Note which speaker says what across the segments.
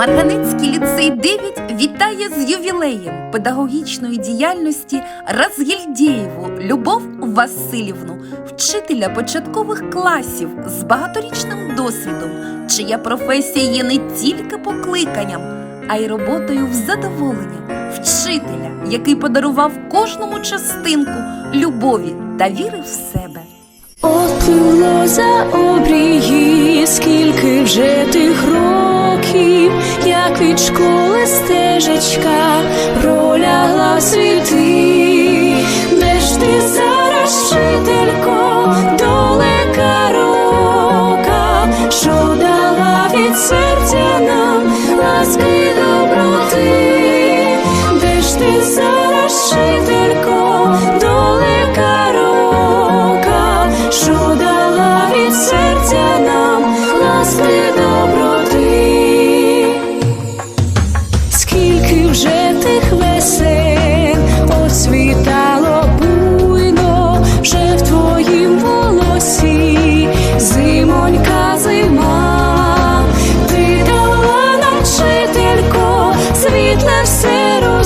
Speaker 1: Марганецький ліцей 9 вітає з ювілеєм педагогічної діяльності Разгільдєєву Любов Васильівну, вчителя початкових класів з багаторічним досвідом, чия професія є не тільки покликанням, а й роботою в задоволення, вчителя, який подарував кожному частинку любові та віри в себе.
Speaker 2: Отплило за обрії, скільки вже тих років, як від школи стежечка пролягла світи, де ж ти зараз, вчителько, далека рока, що дала від серця нам ласки доброти, де ж ти зараз, вчителько,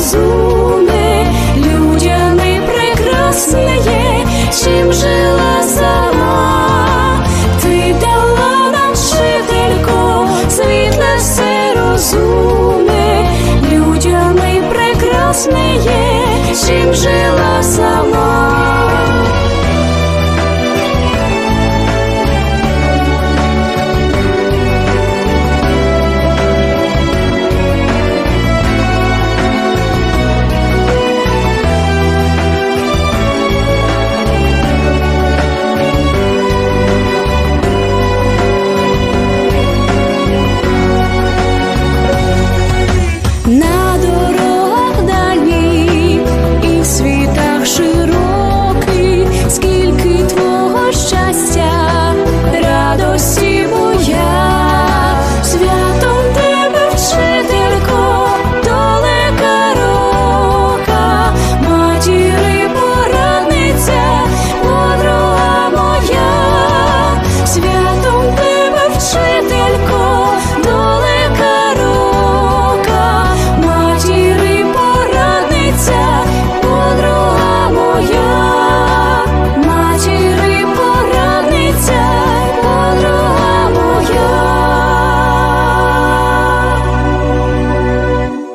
Speaker 2: все розумне, людями прекрасне є, чим жила сама, ти дала нам вчителько, світле все розумне, людям прекрасне є, чим жила сама.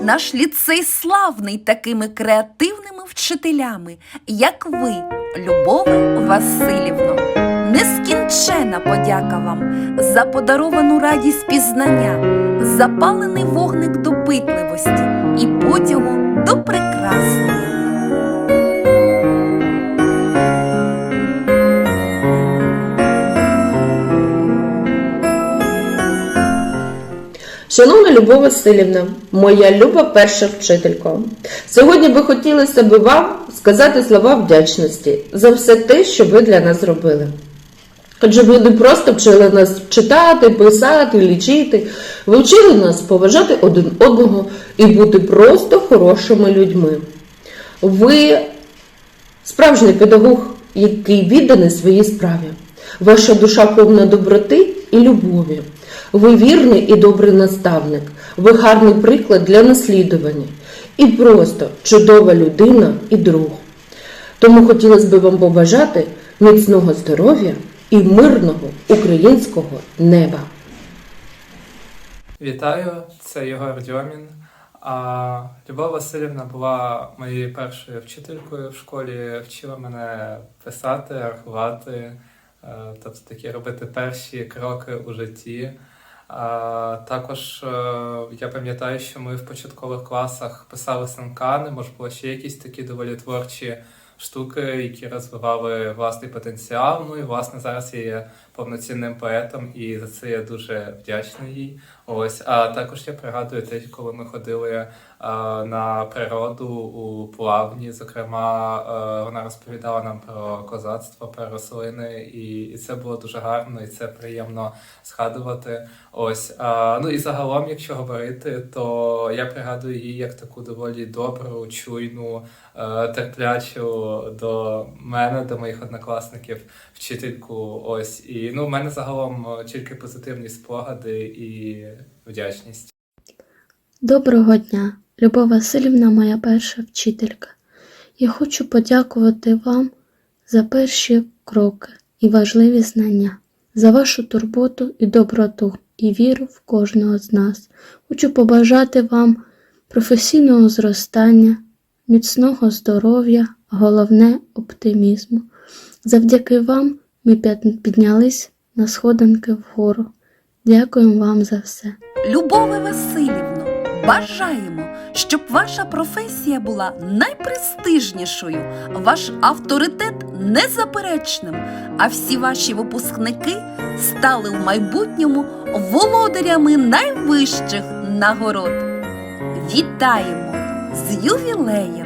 Speaker 1: Наш ліцей славний такими креативними вчителями, як ви, Любове Васильівно. Нескінчена подяка вам за подаровану радість пізнання, запалений вогник допитливості і потягу до прекрасного.
Speaker 3: Шановна Любов Васильівна, моя люба перша вчителька, сьогодні би хотілося б вам сказати слова вдячності за все те, що ви для нас зробили. Адже ви не просто вчили нас читати, писати, лічити, ви вчили нас поважати один одного і бути просто хорошими людьми. Ви справжній педагог, який відданий своїй справі. Ваша душа повна доброти і любові. Ви вірний і добрий наставник, ви гарний приклад для наслідування і просто чудова людина і друг. Тому хотілося б вам побажати міцного здоров'я і мирного українського неба.
Speaker 4: Вітаю, це Єгор Дьомін. А Любов Васильівна була моєю першою вчителькою в школі, вчила мене писати, рахувати, е, тобто такі робити перші кроки у житті. Також е, я пам'ятаю, що ми в початкових класах писали санкани, може було ще якісь такі доволі творчі штуки, які розвивали власний потенціал. Ну і власне зараз я є повноцінним поетом, і за це я дуже вдячний їй. Ось, а також я пригадую те, коли ми ходили на природу у плавні. Зокрема, е, вона розповідала нам про козацтво, про рослини, і, і це було дуже гарно, і це приємно згадувати. Ось, ну і загалом, якщо говорити, то я пригадую її як таку доволі добру, чуйну, е, терплячу до мене, до моїх однокласників, вчительку. Ось і ну, в мене загалом е, тільки позитивні спогади і вдячність.
Speaker 5: Доброго дня, Любов Васильівна, моя перша вчителька. Я хочу подякувати вам за перші кроки і важливі знання, за вашу турботу і доброту і віру в кожного з нас. Хочу побажати вам професійного зростання, міцного здоров'я, головне оптимізму. Завдяки вам ми піднялись на сходинки вгору. Дякуємо вам за все.
Speaker 1: Любове Васильівно, бажаємо, щоб ваша професія була найпрестижнішою, ваш авторитет незаперечним, а всі ваші випускники стали в майбутньому володарями найвищих нагород. Вітаємо з ювілеєм!